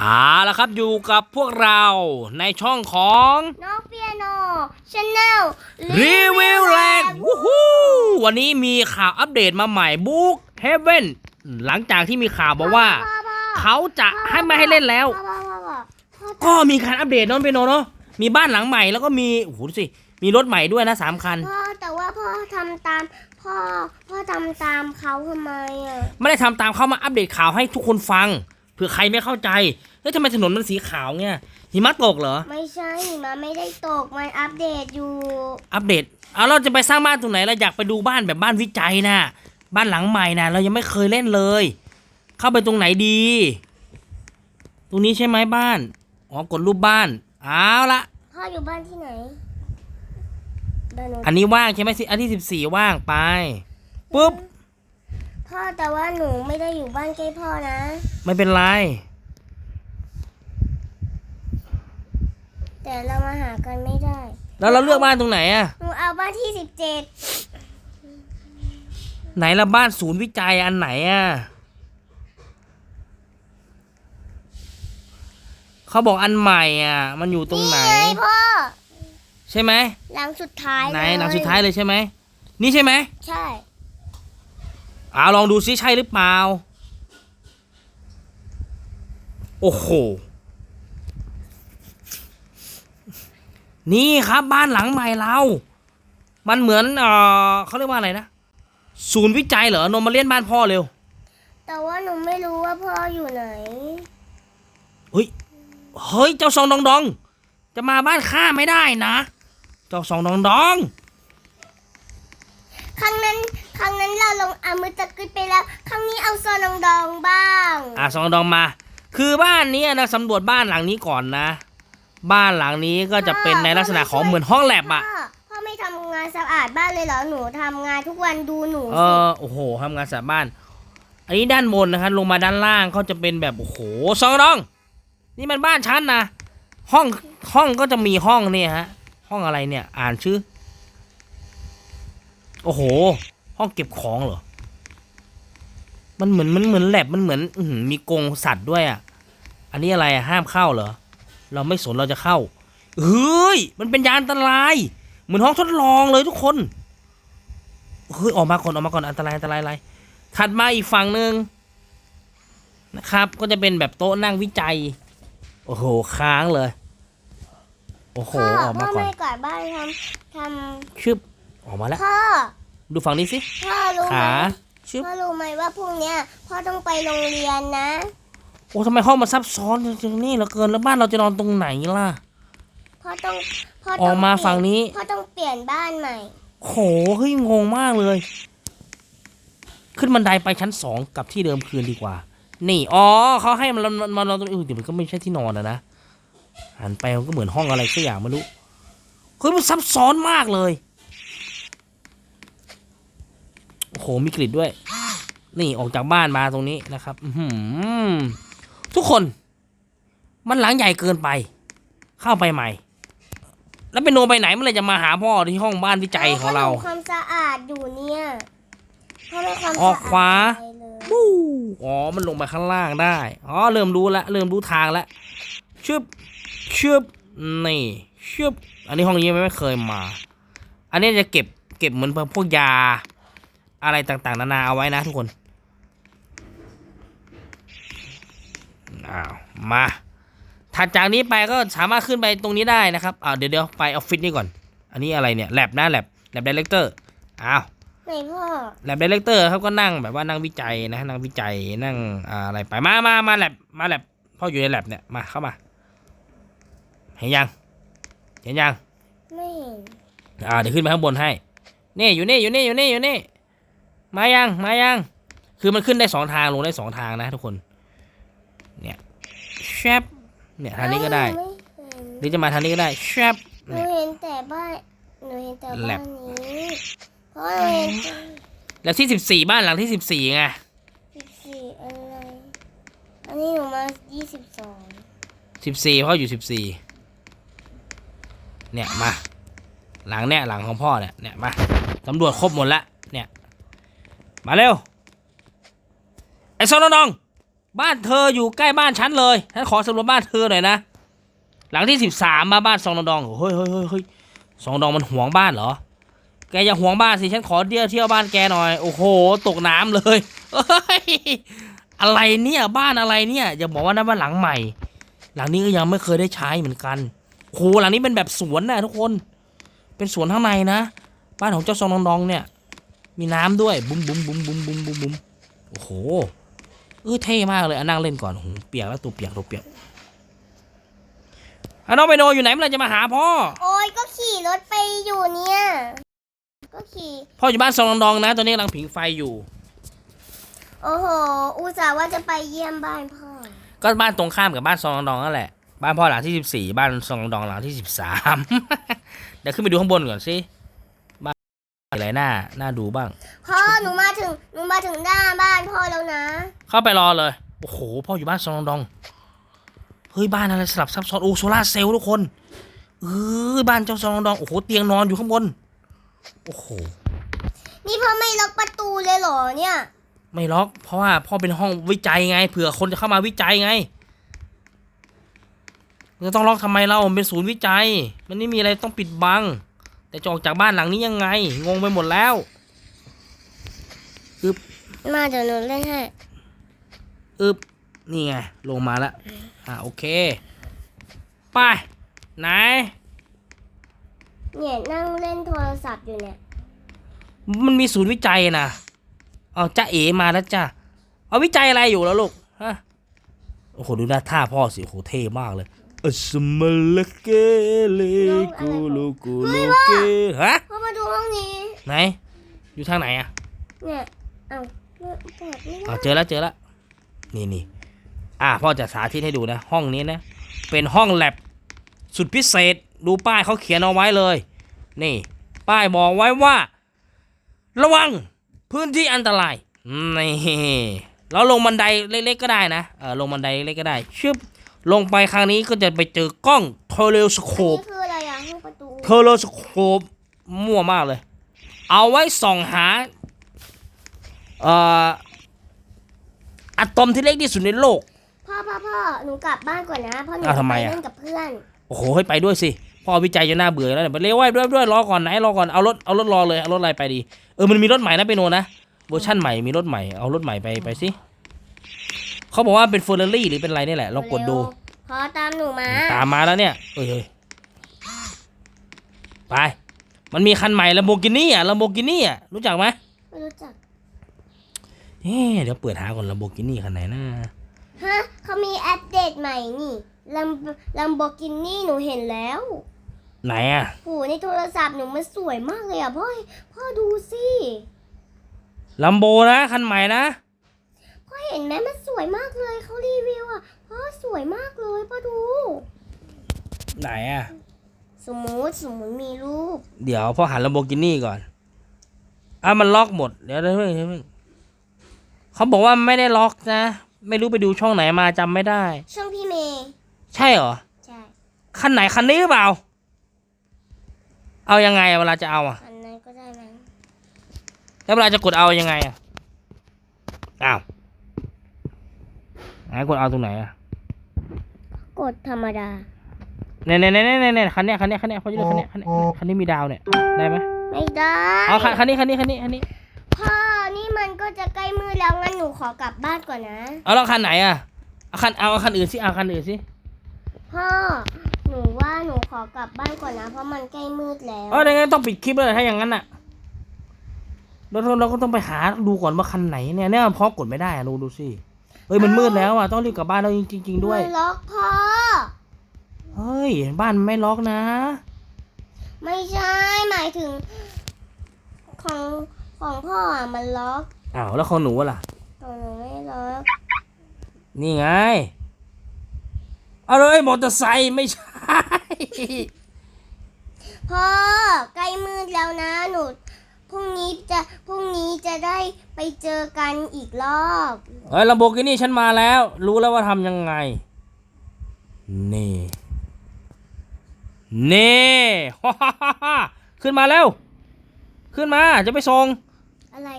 เอาละครับอยู่กับพวกเราในช่องของน้องเปียโนชาแนลรีวิวแลกวู้ฮู้วันนี้มีข่าวอัปเดตมาใหม่บุ๊กเฮเว่นหลังจากที่มีข่าวบอกว่า เขาจะให้ไม่ให้เล่นแล้วพ่อพ่อพ่อพ่อพ่อก็มีการอัปเดตเน้องเปียโนเนาะมีบ้านหลังใหม่แล้วก็มีโอ้โหดูสิมีรถใหม่ด้วยนะสามคันพ่อแต่ว่าพ่อทำตามพ่อพ่อทำตามเขาทำไมอะไม่ได้ทำตามเขามาอัปเดตข่าวให้ทุกคนฟัง เผื่อใครไม่เข้าใจเฮ้ยทำไมถนนมันสีขาวเนี่ยหิมะตกเหรอไม่ใช่มันไม่ได้ตกมันอัปเดตอยู่ อัปเดตเอาเราจะไปสร้างบ้านตรงไหนเราอยากไปดูบ้านแบบบ้านวิจัยนะบ้านหลังใหม่นะเรายังไม่เคยเล่นเลย เข้าไปตรงไหนดี ตรงนี้ใช่ไหมบ้านอ๋อกดรูปบ้านเอาละพ่ออยู่บ้านที่ไหนบ้านหนูอันนี้ว่างใช่ไหมสิอันที่สิบสี่ว่างไปปุ๊บ พ่อแต่ว่าหนูไม่ได้อยู่บ้านใกล้พ่อนะ ไม่เป็นไร แต่เรามาหากันไม่ได้ แล้วเราเลือกบ้านตรงไหนอะหนูเอาบ้านที่สิบเจ็ดไหนละบ้านศูนย์วิจัยอันไหนอะเขาบอกอันใหม่อะ มันอยู่ตรงไหนไงพ่อ ใช่ไหมหลังสุดท้ายไหนเลหลังสุดท้ายเลยใช่ไหมนี่ใช่ไหม ใช่ อ่าลองดูซิใช่หรือเปล่า โอ้โห นี่ครับบ้านหลังใหม่เรา มันเหมือนเออเขาเรียกว่าอะไรนะ ศูนย์วิจัยเหรอนมมาเลียนบ้านพ่อเร็ว แต่ว่าหนูไม่รู้ว่าพ่ออยู่ไหน เฮ้ย เฮ้ย เจ้าซองดองดอง จะมาบ้านข้าไม่ได้นะ เจ้าซองดองดอง ครั้งนั้น ครั้งนั้นเราลงอามือตะกึดไปแล้ว ครั้งนี้เอาซอนองดองบ้างอะซองดองมา คือบ้านนี้นะสำรวจบ้านหลังนี้ก่อนนะ บ้านหลังนี้ก็จะเป็นในลักษณะของเหมือนห้องแลบอะพ่อพ่อไม่ทำงานสะอาดบ้านเลยเหรอหนูทำงานทุกวันดูหนูเอสิอโอ้โหทำงานสะอาดบ้าน อันนี้ด้านบนนะครับลงมาด้านล่างเขาจะเป็นแบบโอ้โหซองดอง นี่มันบ้านฉันนะห้องห้องก็จะมีห้องเนี่ยฮะ ห้องอะไรเนี่ย อ่านชื่อ โอ้โห ห้องเก็บของเหรอ มันเหมือนมันเหมือนแลบมันเหมือนอื้อหือมีกรงสัตว์ด้วยอะ อันนี้อะไรอะห้ามเข้าเหรอ เราไม่สนเราจะเข้า เฮ้ย มันเป็นยาอันตราย เหมือนห้องทดลองเลยทุกคน เฮ้ยออกมาก่อนออกมาก่อนอันตรายอันตรายอะไร ถัดมาอีกฝั่งหนึ่งนะครับ ก็จะเป็นแบบโต๊ะนั่งวิจัย โอ้โหค้างเลย โอ้โหพ่อออกพ่มาอก่อน ไม่กวาดบ้านทำทชึบออกมาแล้วำพ่อ ดูฝั่งนี้สิ พ่อรู้ไหมขาชึบพ่อรู้ไหมว่าพรุ่งเนี้ยพ่อต้องไปโรงเรียนนะโอ้ทำไมห้องมันซับซ้อนจังนี่เหลือเกินแล้วบ้านเราจะนอนตรงไหนล่ะ พ่อต้องพ่ออต้องกมาฝั่งนี้พ่อต้องเปลี่ยนบ้านใหม่ โหเฮ้ยงงมากเลย ขึ้นบันไดไปชั้นสองกลับที่เดิมคืนดีกว่า นี่อ๋อเขาให้มันมันมันนอนตรงนี้เออเดี๋ยวมันก็ไม่ใช่ที่นอนนะนะหันไปมันก็เหมือนห้องอะไรสักอย่างไม่รู้เฮ้ยมันซับซ้อนมากเลย โอ้โหมีกลิ่นด้วย นี่ออกจากบ้านมาตรงนี้นะครับอือหือทุกคน มันหลังใหญ่เกินไป เข้าไปใหม่ แล้วเป็นโนไปไหนเมื่อไหรจะมาหาพ่อที่ห้องบ้านวิจัยของเราพ่ทำความสะอาดอยู่เนี่ยพ่อไม่ความออกขวาสะอาดอะไรเลยปู้อ๋อ มันลงไปข้างล่างได้ อ๋อ เริ่มรู้ละ เริ่มรู้ทางละชึบชึบนี่ชึบอันนี้ห้องนี้ไม่เคยมา อันนี้จะเก็บ เก็บเหมือนพวกยา อะไรต่างๆ นานาเอาไว้นะทุกคนอ้าวมาถัดจากนี้ไปก็สามารถขึ้นไปตรงนี้ได้นะครับอ่าเดี๋ยวเดี๋ยวไปออฟฟิศนี่ก่อน อันนี้อะไรเนี่ยแลบนะแลบแลบดีเลกเตอร์อ้าวไหนพ่อแลบดีเลกเตอร์เขาก็นั่งแบบว่านั่งวิจัยนะนั่งวิจัยนั่งอ่าอะไรไปมามามาแลบมาแลบพ่ออยู่ในแลบเนี่ยมาเข้ามา เห็นยัง เห็นยังไม่เห็นอ่าเดี๋ยวขึ้นไปข้างบนให้นี่อยู่นี่อยู่นี่อยู่นี่อยู่นี่ มายังมายัง คือมันขึ้นได้สองทางลงได้สองทางนะทุกคน เนี่ยแชปเนี่ยทางนี้ก็ได้ไม่เห็นหรือจะมาทางนี้ก็ได้แชปหนูเนี่ย เห็นแต่บ้านหนูเห็นแต่แลบ้าบ นนี้พ่อหนูเห็นแล้วที่สิบสี่บ้านหลังที่สิบสี่ไง สิบสี่อะไร อันนี้หนูมายี่สิบสองสิบสี่พ่ออยู่สิบสี่เนี่ยมา หลังเนี่ยหลังของพ่อเนี่ยเนี่ยมาตำรวจครบหมดละเนี่ย มาเร็ว ไอ้ซอนน้องบ้านเธออยู่ใกล้บ้านฉันเลยฉันขอสำรวจบ้านเธอหน่อยนะ หลังที่สิบสามมาบ้านซองดองดองเฮ้ยเฮ้ยเฮ้ยเฮ้ยซองดองมันห่วงบ้านเหรอ แกอย่าห่วงบ้านสิฉันขอเที่ยวเที่ยวบ้านแกหน่อย โอ้โห ตกน้ำเลยเฮ้ยอะไรเนี่ยบ้านอะไรเนี่ยอย่าบอกว่านั่นบ้านหลังใหม่ หลังนี้ก็ยังไม่เคยได้ใช้เหมือนกันโอ้โหหลังนี้เป็นแบบสวนนะทุกคน เป็นสวนข้างในนะ บ้านของเจ้าซองดองดองเนี่ย มีน้ำด้วยบุ้มบุ้มบุ้มบุ้มบุ้มบุ้มบุ้มโอ้โหเออเท่มากเลยอะนั่งเล่นก่อนโอ้โหเปียกแล้วตัวเปียกตัวเปียกอะน้องไมโนอยู่ไหนเมื่อไหรจะมาหาพ่อ โอ้ยก็ขี่รถไปอยู่เนี่ยก็ขี่พ่ออยู่บ้านซองดองดองนะตอนนี้กำลังผิงไฟอยู่ โอ้โหอุตส่าห์ว่าจะไปเยี่ยมบ้านพ่อ ก็บ้านตรงข้ามกับบ้านซองดองดองนั่นแหละ บ้านพ่อหลังที่สิบสี่บ้านซองดองดองหลังที่สิบสามเดี๋ยวขึ้นไปดูข้างบนก่อนสิบ้าน อะไรน่าน่าดูบ้าง พ่อหนูมาถึงหนูมาถึงหน้าบ้านพ่อแล้วนะเข้าไปรอเลย โอ้โห พ่ออยู่บ้านซองดองดองเฮ้ย บ้านอะไรสลับซับซ้อนโอ้โซล่าร์เซลล์ทุกคนเออบ้านเจ้าซองดองดอง โอ้โห เตียงนอนอยู่ข้างบน โอ้โห นี่พ่อไม่ล็อกประตูเลยเหรอเนี่ย ไม่ล็อก เพราะว่าพ่อเป็นห้องวิจัยไง เผื่อคนจะเข้ามาวิจัยไงจะต้องล็อกทำไมเรามันเป็นศูนย์วิจัย มันไม่มีอะไรต้องปิดบัง แต่จะออกจากบ้านหลังนี้ยังไง งงไปหมดแล้วมาเดี๋ยวหนูเล่นให้อึบนี่ไงลงมาแล้วอ่าโอเค ไป ไหน เนี่ยนั่งเล่นโทรศัพท์อยู่เนี่ย มันมีศูนย์วิจัยนะเอาจ้าเอมาแล้วจ้าเอาวิจัยอะไรอยู่แล้วลูกฮะโอ้โหดูหน้าท่าพ่อสิโอ้โหเท่มากเลย อัสมาลเกเลกูโลกูโลเกฮะพ่อมาดูห้องนี้ ไหน อยู่ทางไหนอะเนี่ย เอาเปิดไม่ได้เอาเจอแล้วเจอแล้วนี่นี่อ่าพ่อจะสาธิตให้ดูนะ ห้องนี้นะ เป็นห้องแลบสุดพิเศษ ดูป้ายเขาเขียนเอาไว้เลย นี่ ป้ายบอกไว้ว่า ระวังพื้นที่อันตรายนี่เราลงบันไดเล็กๆก็ได้นะเออลงบันไดเล็กๆก็ได้ชึบ ลงไปครั้งนี้ก็จะไปเจอกล้องโทรเลสโคปนี่คืออะไรอะห้องประตูเทอร์โลสโคปมั่วมากเลย เอาไว้ส่องหาเอ่ออะตอมที่เล็กที่สุดในโลก พ่อพ่อพ่อหนูกลับบ้านก่อนนะเพ่อหนูอ้าวทำไมไปอะเล่นกับเพื่อน โอ้โหให้ไปด้วยสิพ่อวิจัยจนน่าเบื่อแล้วเนี่ยไปเร็วไว้ด้วยด้วยรอก่อนไหนรอก่อนเอารถเอารถรอเลยเอารถอะไรไปดีเออมันมีรถใหม่นะไปโนนะเวอร์ชั่นใหม่มีรถใหม่เอารถใหม่ไปไปสิ เขาบอกว่าเป็นเฟอร์รารี่หรือเป็นอะไรนี่แหละลองกดดูพ่อตามหนูมาตามมาแล้วเนี่ยเอ้ยเอ้ยไป มันมีคันใหม่ลัมโบกินี่อะลัมโบกินี่อะรู้จักไหมไม่รู้จักเอ๊ะเดี๋ยวเปิดหาก่อนลัมโบกินี่คันไหนนะฮะเขามีอัปเดตใหม่นี่ลัมลัมโบกินี่หนูเห็นแล้วไหนอะโหในโทรศัพท์หนูมันสวยมากเลยอะพ่อพ่อดูสิลัมโบนะคันใหม่นะพ่อเห็นไหมมันส วยมากเลยเขารีวิวอะพ่อสวยมากเลยพ่อดู ไหนอะ สมมุติสมมุติมีรูป เดี๋ยวพ่อหันลัมโบกินี่ก่อน อะมันล็อกหมด เดี๋ยวเดี๋ยวเพิ่งเดี๋ยวเพิ่งเขาบอกว่าไม่ได้ล็อกนะ ไม่รู้ไปดูช่องไหนมาจำไม่ได้ ช่องพี่เมย์ใช่เหรอ ใช่คันไหนคันนี้หรือเปล่า เอายังไงอะเวลาจะเอาอะ อันนั้นก็ได้มั้งแล้วเวลาจะกดเอายังไงอะ อ้าว ไหนกดเอาตรงไหนอะกดธรรมดาเนี่ยเนี่ยเนี่ยเนี่ยเนี่ยคันเนี้ยคันเนี้ยคันเนี้ยเขาจะเรียกคันเนี้ยคันเนี้ยคันนี้มีดาวเนี่ยได้ไหมไม่ได้เอาคันคันนี้คันนี้คันนี้คันนี้พ่อนี่มันก็จะใกล้มืดแล้วงั้นหนูขอกลับบ้านก่อนนะเอาแล้วคันไหนอะเอาคันเอาคันอื่นสิเอาคันอื่นสิพ่อหนูว่าหนูขอกลับบ้านก่อนนะ เพราะมันใกล้มืดแล้วเออยังไงต้องปิดคลิปเลยถ้าอย่างนั้นอะเราเราก็ต้องไปหาดูก่อนว่าคันไหนเนี่ยเนี่ยเพราะกดไม่ได้อะดูดูสิ เฮ้ยมันมืดแล้วอะต้องรีบกลับบ้านแล้วจริงๆด้วย มันล็อกพ่อ เฮ้ยบ้านไม่ล็อกนะ ไม่ใช่หมายถึง ของของพ่ออะมันล็อกอ้าวแล้วของหนูอะล่ะของหนูไม่ล็อก นี่ไงเอาเลยมอเตอร์ไซค์ไม่ใช่ พ่อใกล้มืดแล้วนะหนู พรุ่งนี้จะพรุ่งนี้จะได้ไปเจอกันอีกรอบ เฮ้ยลัมโบกินี่ฉันมาแล้ว รู้แล้วว่าทำยังไง นี่ นี่ขึ้นมาแล้ว ขึ้นมาจะไปส่ง อะไร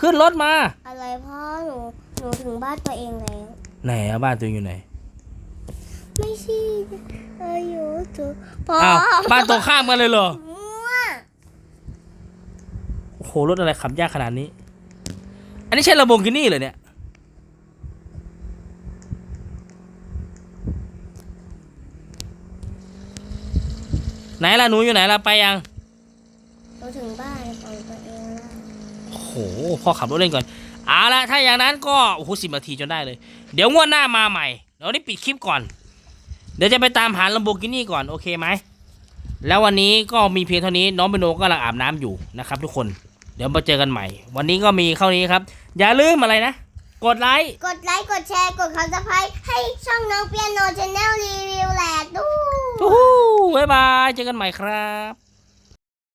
ขึ้นรถมา อะไรพ่อหนูหนูถึงบ้านตัวเองแล้ว ไหนอะบ้านตัวเองอยู่ไหนไม่ใช่อายุตัวพออ้าวบ้านตรงข้ามกันเลยเหรอมั่วโอ้โหรถอะไรขับยากขนาดนี้ อันนี้ใช่ลาโบกินี่เหรอเนี่ยไหนล่ะหนูอยู่ไหนล่ะไปยังเราถึงบ้านของตัวเองแล้วโอ้โหพ่อขับรถเล่นก่อนเอาละถ้าอย่างนั้นก็โอ้โหสิบนาทีจนได้เลย เดี๋ยวงวดหน้ามาใหม่เดี๋ยวนี้ปิดคลิปก่อน เดี๋ยวจะไปตามหาลัมโบกินี่ก่อนโอเคไหมแล้ววันนี้ก็มีเพียงเท่านี้น้องเปนโนก็กำลังอาบน้ำอยู่นะครับทุกคน เดี๋ยวมาเจอกันใหม่ วันนี้ก็มีเข้านี้ครับ อย่าลืมอะไรนะ กดไลค์ กดไลค์ กดแชร์ กดคับสไครต์ให้ช่องน้องเปียโนชาแนลรีวิวแหลกด้วยทู้บ๊ายบาย เจอกันใหม่ครับ